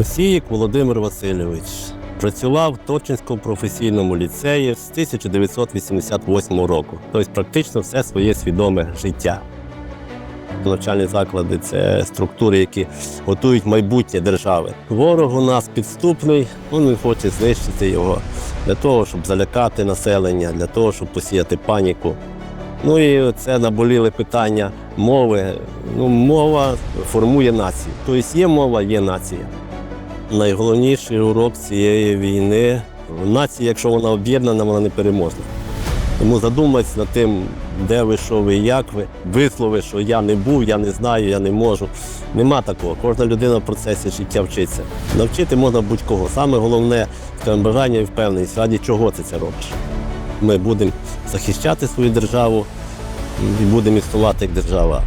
Осіїк Володимир Васильович працював в Точинському професійному ліцеї з 1988 року, тобто практично все своє свідоме життя. Навчальні заклади це структури, які готують майбутнє держави. Ворог у нас підступний, він хоче знищити його для того, щоб залякати населення, для того, щоб посіяти паніку. Ну і це наболіли питання мови. Ну, мова формує націю. Тобто є мова, є нація. Найголовніший урок цієї війни нація, якщо вона об'єднана, вона не переможна. Тому задумайтесь над тим, де ви, що ви, як ви. Вислови, що я не був, я не знаю, я не можу. Нема такого. Кожна людина в процесі життя вчиться. Навчити можна будь-кого. Саме головне скажімо, бажання і впевненість, раді чого ти це робиш. Ми будемо захищати свою державу і будемо існувати як держава.